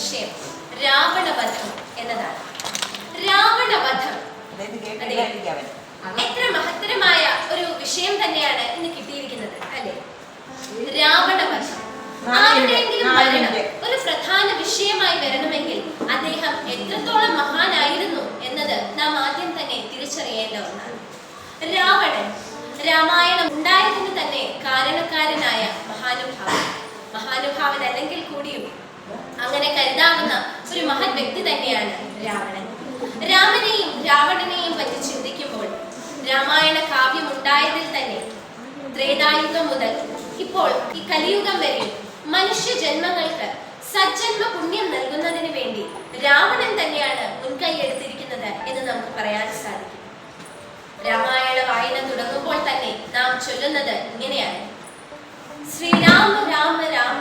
വിഷയം. രാവണവധം എന്നതാണ്. രാവണവധം. എത്ര മഹത്തരമായ ഒരു വിഷയം തന്നെയാണ് ഇന്ന് കിട്ടിയിരിക്കുന്നത് അല്ലെ? രാവണവധം. ആരുടെയെങ്കിലും മരണം ഒരു പ്രധാന വിഷയമായി വരണമെങ്കിൽ അദ്ദേഹം എത്രത്തോളം മഹാനായിരുന്നു എന്നത് നാം ആദ്യം തന്നെ തിരിച്ചറിയേണ്ട ഒന്നാണ്. രാവണൻ രാമായണം ഉണ്ടായതിന് തന്നെ കാരണക്കാരനായ മഹാനുഭാവൻ. മഹാനുഭാവൻ അല്ലെങ്കിൽ കൂടിയും അങ്ങനെ കരുതാവുന്ന ഒരു മഹത് വ്യക്തി തന്നെയാണ് രാവണൻ. രാമനെയും രാവണനെയും പറ്റി ചിന്തിക്കുമ്പോൾ രാമായണ കാവ്യം ഉണ്ടായതിൽ തന്നെ ത്രേതായുഗം മുതൽ ഇപ്പോൾ ഈ കലിയുഗം വരെ മനുഷ്യ ജന്മങ്ങൾക്ക് സജ്ജന്മ പുണ്യം നൽകുന്നതിന് വേണ്ടി രാവണൻ തന്നെയാണ് മുൻകൈ എടുത്തിരിക്കുന്നത് എന്ന് നമുക്ക് പറയാൻ സാധിക്കും. രാമായണ വായന തുടങ്ങുമ്പോൾ തന്നെ നാം ചൊല്ലുന്നത് ഇങ്ങനെയാണ് ശ്രീരാമ രാമ രാമ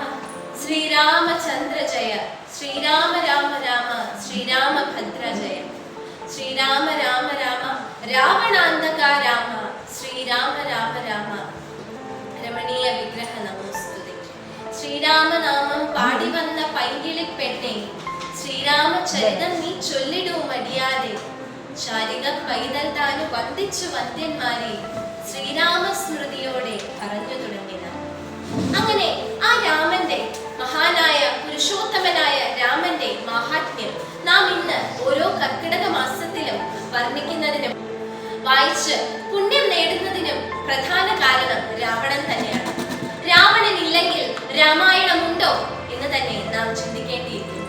ശ്രീരാമചന്ദ്ര ജയ ശ്രീരാമ രാമ രാമ ശ്രീരാമഭദ്ര ജയ ശ്രീരാമ രാമ രാമ രാവണാന്തക രാമ ശ്രീരാമ രാമ രാമ. രമണീയ വിഗ്രഹ നമോസ്തുതി. ശ്രീരാമനാമം പാടി വന്ന പൈങ്കിളി പെണ്ണെ ശ്രീരാമചരിതം നീ ചൊല്ലിടൂ മടിയാതെ. ശാരിക പൈതൽ താനു വന്ദിച്ചു വന്ദ്യന്മാരെ ശ്രീരാമ സ്മൃതിയോടെ പറഞ്ഞു തുടങ്ങിന അങ്ങനെ ആ രാമന്റെ മഹാനായ പുരുഷോത്തമനായ രാമന്റെ മാഹാത്മ്യം നാം ഇന്ന് ഓരോ കർക്കിടക മാസത്തിലും വർണിക്കുന്നതിനും വായിച്ച് പുണ്യം നേടുന്നതിനും പ്രധാന കാരണം രാവണൻ തന്നെയാണ്. രാവണൻ ഇല്ലെങ്കിൽ രാമായണമുണ്ടോ എന്ന് തന്നെ നാം ചിന്തിക്കേണ്ടിയിരിക്കുന്നു.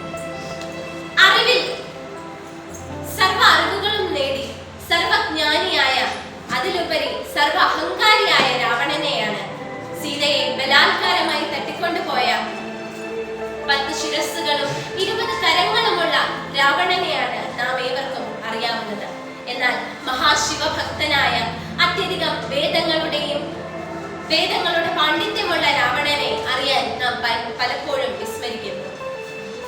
അറിവിൽ സർവ അറിവുകളും നേടി സർവജ്ഞാനിയായ അതിലുപരി സർവ അഹങ്കാരിയായ രാവണനെയാണ് സീതയെ ബലാത്കാരമായി തട്ടിക്കൊണ്ടുപോയ പത്ത് ശിരസ്സുകളും ഇരുപത് കരങ്ങളുമുള്ള രാവണനെയാണ് നാം ഏവർക്കും അറിയാവുന്നത്. എന്നാൽ മഹാശിവഭക്തനായ അത്യധികം വേദങ്ങളുടെയും വേദങ്ങളുടെ പാണ്ഡിത്യമുള്ള രാവണനെ അറിയാൻ നാം പലപ്പോഴും വിസ്മരിക്കുന്നു.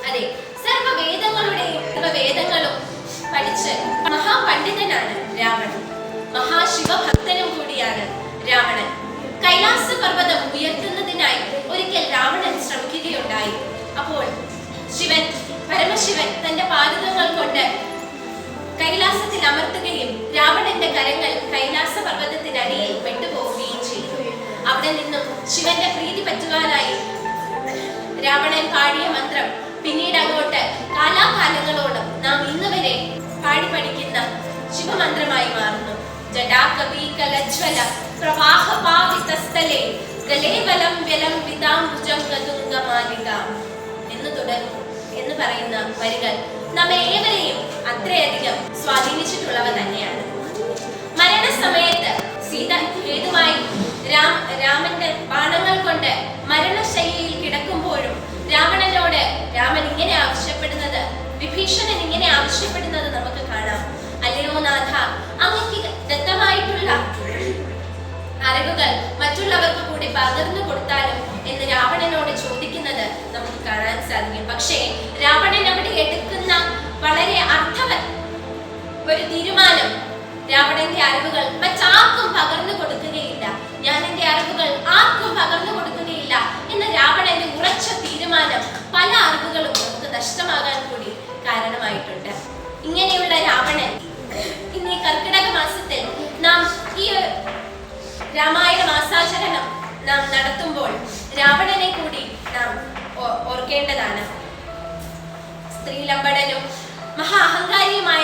അതെ സർവവേദങ്ങളുടെയും സർവവേദങ്ങളും പഠിച്ച് മഹാപണ്ഡിതനാണ് രാവണൻ. മഹാശിവഭക്തനും കൂടിയാണ് രാവണൻ. കൈലാസ പർവതം ഉയർത്തുന്നതിനായി ഒരിക്കൽ രാവണൻ ശ്രമിക്കുകയുണ്ടായി. അപ്പോൾ ശിവൻ പരമശിവൻ തന്റെ പാദങ്ങൾ കൊണ്ട് കൈലാസത്തിൽ അമർത്തുകയും രാവണന്റെ കരങ്ങൾ കൈലാസ പർവതത്തിനടിയിൽ പെട്ടുപോവുകയും ചെയ്തു. അവിടെ നിന്നും ശിവന്റെ പ്രീതി പറ്റുവാനായി രാവണൻ പാടിയ മന്ത്രം പിന്നീട് അങ്ങോട്ട് കാലാകാലങ്ങളോളം നാം ഇന്ന് വരെ പാടി പഠിക്കുന്ന ശിവമന്ത്രമായി മാറുന്നു. ജടാകവീകലജ്വല പ്രവാഹപാവിതസ്ഥലേ ഗലേവലം വ്യലം വിതാംബുജം എന്ന് എന്ന് പറയുന്ന വരികൾ. നമ്മെ ഏവരെയും അത്രയധികം സ്വാധീനിച്ചിട്ടുള്ളവ തന്നെയാണ്. മരണസമയത്ത് സീത ഹേതുമായി രാം രാമന്റെ ബാണങ്ങൾ കൊണ്ട് മരണശൈലിയിൽ കിടക്കുമ്പോഴും രാവണനോട് രാമൻ ഇങ്ങനെ ആവശ്യപ്പെടുന്നത് വിഭീഷണൻ ഇങ്ങനെ ആവശ്യപ്പെടുന്നത് നമുക്ക് കാണാം. അല്ലയോ നാഥ അങ്ങക്ക് ദത്തമായിട്ടുള്ള അറിവുകൾ മറ്റുള്ളവർക്ക് കൂടി പകർന്നു കൊടുത്താലും എന്ന് രാവണനോട് ചോദിക്കുന്നത് നമുക്ക് കാണാൻ സാധിക്കും. പക്ഷേ രാവണൻ അവിടെ എടുക്കുന്ന വളരെ അർത്ഥവൻ ഒരു തീരുമാനം. രാവണന്റെ അറിവുകൾ മറ്റാർക്കും പകർന്നു കൊടുക്കുകയില്ല. ഞാൻ എന്റെ അറിവുകൾ ആർക്കും പകർന്നു കൊടുക്കുകയില്ല എന്ന രാവണന്റെ ഉറച്ച തീരുമാനം പല അറിവുകളും നമുക്ക് നഷ്ടമാകാൻ കൂടി കാരണമായിട്ടുണ്ട്. ഇങ്ങനെയുള്ള രാവണൻ ഇന്ന് കർക്കിടക മാസത്തിൽ നാം ഈ രാമായണ മാസാചരണം നാം നടത്തുമ്പോൾ രാവണനെ കൂടി നാം ഓർക്കേണ്ടതാണ്. സ്ത്രീലമ്പടനും หาข้างใกล้ได้